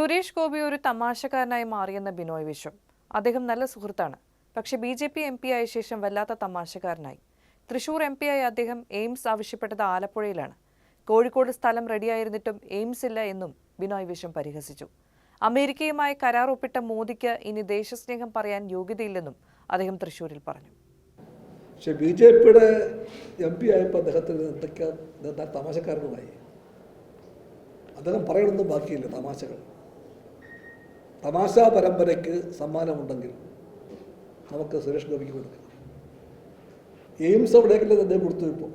സുരേഷ് ഗോപി ഒരു തമാശക്കാരനായി മാറിയെന്ന ബിനോയ് വിശ്വം. അദ്ദേഹം നല്ല സുഹൃത്താണ്. പക്ഷെ B J P M P ആയ ശേഷം വല്ലാത്ത തമാശക്കാരനായി. തൃശൂർ എം പി ആയ അദ്ദേഹം എയിംസ് ആവശ്യപ്പെട്ടത് ആലപ്പുഴയിലാണ്. കോഴിക്കോട് സ്ഥലം റെഡിയായിരുന്നിട്ടും എയിംസ് ഇല്ല എന്നും ബിനോയ് വിശ്വം പരിഹസിച്ചു. അമേരിക്കയുമായി കരാർ ഒപ്പിട്ട മോദിക്ക് ഇനി ദേശസ്നേഹം പറയാൻ യോഗ്യതയില്ലെന്നും അദ്ദേഹം തൃശൂരിൽ പറഞ്ഞു. പക്ഷേ ബി ജെ പിയുടെ എം പി ആയപ്പോൾ അദ്ദേഹത്തിന് തമാശക്കാരനുമായി? അദ്ദേഹം പറയണമെന്നും ബാക്കിയില്ല തമാശകൾ. തമാശാ പരമ്പരയ്ക്ക് സമ്മാനമുണ്ടെങ്കിൽ നമുക്ക് സുരേഷ് ഗോപിക്ക് കൊടുക്കാം. എയിംസ് അവിടേക്കല്ലേ അദ്ദേഹം കൊടുത്തു ഇപ്പോൾ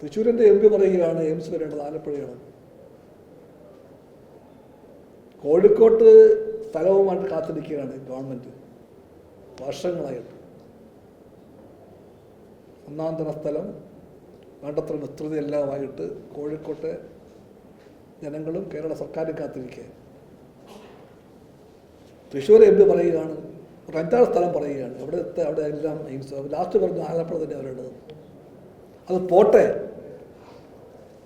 തൃശ്ശൂരിന്റെ എം പി പറയുകയാണ് എയിംസ് വരേണ്ടത് ആലപ്പുഴയാണ്. കോഴിക്കോട്ട് സ്ഥലവുമായിട്ട് കാത്തിരിക്കുകയാണ് ഗവൺമെന്റ് വർഷങ്ങളായിട്ട്. ഒന്നാം തര സ്ഥലം വേണ്ടത്ര വിസ്തൃതിയെല്ലാമായിട്ട് കോഴിക്കോട്ടെ ജനങ്ങളും കേരള സർക്കാരും കാത്തിരിക്കുക തൃശ്ശൂർ എം പി പറയുകയാണ് ഒരു അഞ്ചാറ് സ്ഥലം പറയുകയാണ്. അവിടുത്തെ അവിടെ എല്ലാം എയിംസ് ലാസ്റ്റ് പറഞ്ഞു ആലപ്പുഴ തന്നെ അവരുള്ളത് അത് പോട്ടെ.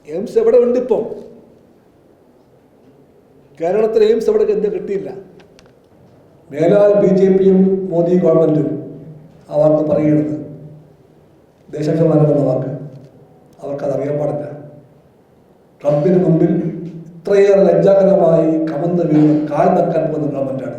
എയിംസ് എവിടെ ഉണ്ട് ഇപ്പം? കേരളത്തിൽ എയിംസ് എവിടെ എന്ത് കിട്ടിയില്ല. മേലാൽ ബി ജെ പിയും മോദി ഗവൺമെന്റും ആ വാക്ക് പറയരുത് ദേശാഭിമാനം എന്ന വാക്ക്. അവർക്കതറിയാൻ പാടില്ല. ട്രംപിന് മുമ്പിൽ ഇത്രയേറെ ലജ്ജാകരമായി കമന്ന് വീണ് കാൽ നക്കാൻ പോകുന്ന ഗവൺമെന്റാണ്